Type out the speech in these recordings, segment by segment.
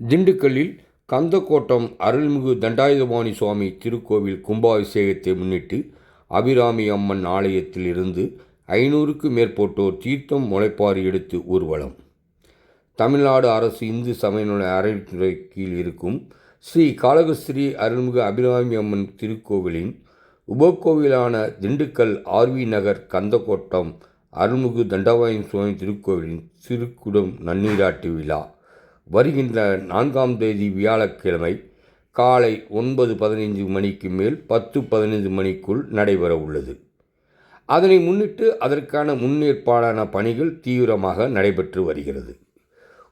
திண்டுக்கல்லில் கந்தக்கோட்டம் அருள்மிகு தண்டாயுதபாணி சுவாமி திருக்கோவில் கும்பாபிஷேகத்தை முன்னிட்டு அபிராமி அம்மன் ஆலயத்தில் இருந்து ஐநூறுக்கு மேற்பட்டோர் தீர்த்தம் முளைப்பாறு எடுத்து ஊர்வலம். தமிழ்நாடு அரசு இந்து சமயநல அறநிலைத்துறை கீழ் இருக்கும் ஸ்ரீ காளகஸ்ரீ அருள்மிகு அபிராமி அம்மன் திருக்கோவிலின் உபகோவிலான திண்டுக்கல் ஆர்வி நகர் கந்தக்கோட்டம் அருள்மிகு தண்டவாயன் சுவாமி திருக்கோவிலின் திருக்குடம் நன்னீராட்டு விழா. வருகின்ற நான்காம் தேதி வியாழக்கிழமை காலை ஒன்பது பதினைஞ்சு மணிக்கு மேல் பத்து பதினைந்து மணிக்குள் நடைபெற உள்ளது. அதனை முன்னிட்டு அதற்கான முன்னேற்பாடான பணிகள் தீவிரமாக நடைபெற்று வருகிறது.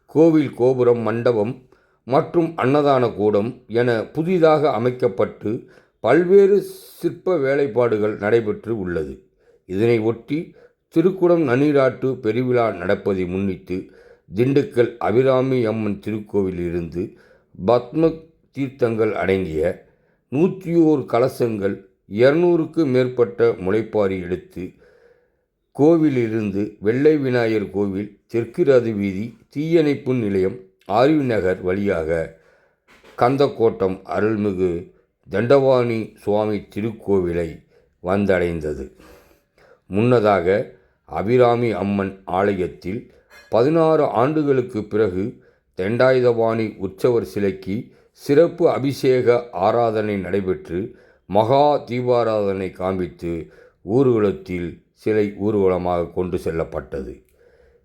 கோவில் கோபுரம் மண்டபம் மற்றும் அன்னதான கூடம் என புதிதாக அமைக்கப்பட்டு பல்வேறு சிற்ப வேலைப்பாடுகள் நடைபெற்று உள்ளது. இதனை ஒட்டி திருக்குடம் நன்னீராட்டு பெருவிழா நடப்பதை முன்னிட்டு திண்டுக்கல் அபிராமி அம்மன் திருக்கோவிலிருந்து பத்ம தீர்த்தங்கள் அடங்கிய நூற்றி ஓரு கலசங்கள் இருநூறுக்கு மேற்பட்ட முளைப்பாரி எடுத்து கோவிலிருந்து வெள்ளை விநாயகர் கோவில் தெற்கு ரது வீதி தீயணைப்பு நிலையம் ஆர்வி நகர் வழியாக கந்தக்கோட்டம் அருள்மிகு தண்டவாணி சுவாமி திருக்கோவிலை வந்தடைந்தது. முன்னதாக அபிராமி அம்மன் ஆலயத்தில் பதினாறு ஆண்டுகளுக்கு பிறகு தெண்டாயுதவாணி உற்சவர் சிலைக்கு சிறப்பு அபிஷேக ஆராதனை நடைபெற்று மகா தீபாராதனை காண்பித்து ஊர்வலத்தில் சிலை ஊர்வலமாக கொண்டு செல்லப்பட்டது.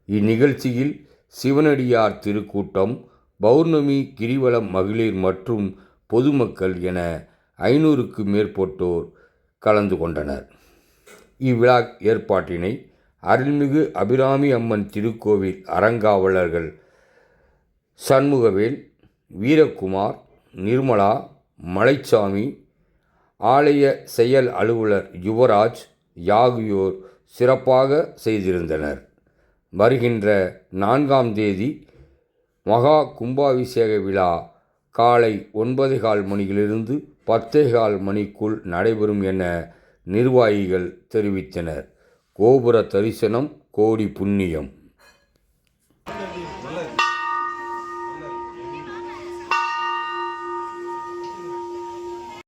இந்நிகழ்ச்சியில் சிவனடியார் திருக்கூட்டம் பௌர்ணமி கிரிவலம் மகளிர் மற்றும் பொதுமக்கள் என ஐநூறுக்கு மேற்பட்டோர் கலந்து கொண்டனர். இவ்விழா ஏற்பாட்டினை அருள்மிகு அபிராமி அம்மன் திருக்கோவில் அறங்காவலர்கள் சண்முகவேல் வீரகுமார் நிர்மலா மலைச்சாமி ஆலய செயல் அலுவலர் யுவராஜ் யாகியோர் சிறப்பாக செய்திருந்தனர். வருகின்ற நான்காம் தேதி மகா கும்பாபிஷேக விழா காலை ஒன்பதே கால் மணியிலிருந்து பத்தே கால் மணிக்குள் நடைபெறும் என நிர்வாகிகள் தெரிவித்தனர். கோபுர தரிசனம் கோடி புண்ணியம்.